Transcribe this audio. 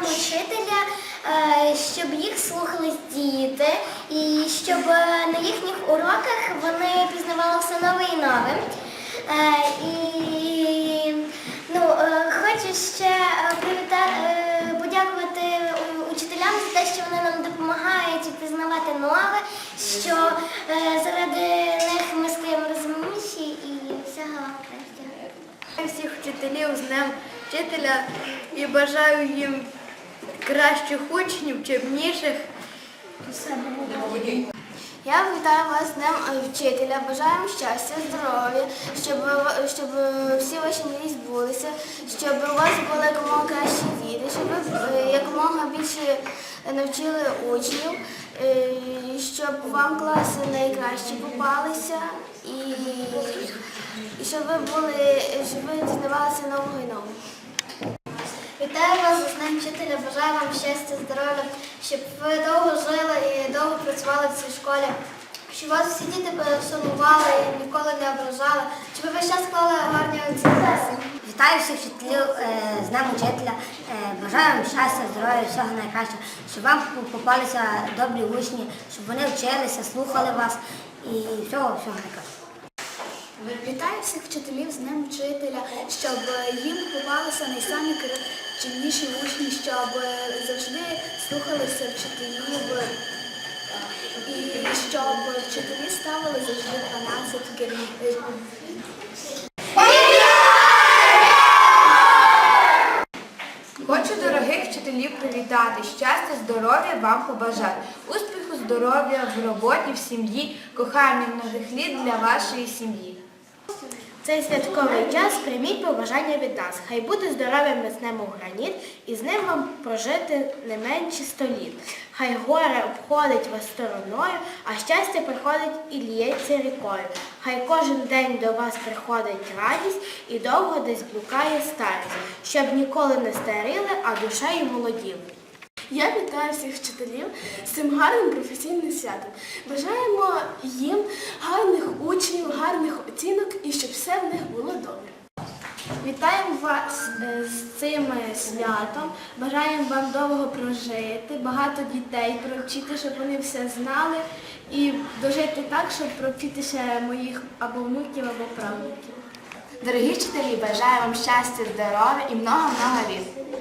Днем Учителя, е, щоб їх слухались діти і щоб е, на їхніх уроках вони пізнавали все нове і нове. Е, І ну, хочу ще подякувати учителям за те, що вони нам допомагають пізнавати нове, що заради них ми стаємо розумніші і всього кращого. всіх вчителів з Днем вчителя і бажаю їм кращих учнів, чимніших. Я вітаю вас з Днем вчителя. Бажаємо щастя, здоров'я, щоб, щоб всі ваші мрії збулися, щоб у вас були якомога кращі діти, щоб ви е, якомога більше навчили учнів, е, щоб вам класи найкращі попалися і, і щоб ви були, щоб ви дізнавалися нового і нового. Вас вчителя, бажаю вам щастя, здоров'я, щоб ви довго жили і довго працювали в цій школі, щоб вас всі діти шанували і ніколи не ображали, щоб ви час склали гарні оцінки. Вітаю всіх вчителів е, з Днем Учителя. Е, Бажаю вам щастя, здоров'я, всього найкращого, щоб вам попалися добрі учні, щоб вони вчилися, слухали вас і всього, всього найкращого. Вітаю всіх вчителів з Днем вчителя, щоб їм попалися найсамі чимніші учні, щоб завжди слухалися вчителів і щоб вчителі ставили завжди 12 керівників. Хочу дорогих вчителів привітати, щастя, здоров'я вам побажати, успіху, здоров'я в роботі, в сім'ї, кохання многих літ для вашої сім'ї. Цей святковий час прийміть побажання від нас. Хай буде здоров'ям міцним у граніт, і з ним вам прожити не менше сто літ. Хай горе обходить вас стороною, а щастя приходить і ліється рікою. Хай кожен день до вас приходить радість і довго десь блукає старість, щоб ніколи не старіли, а душею молоділи. Я вітаю всіх вчителів з цим гарним професійним святом. Бажаємо їм гарних учнів, гарних оцінок і щоб все в них було добре. Вітаємо вас е, з цим е, святом. Бажаємо вам довго прожити, багато дітей провчити, щоб вони все знали, і дожити так, щоб провчити ще моїх або внуків, або правнуків. Дорогі вчителі, бажаю вам щастя, здоров'я і много-много літ.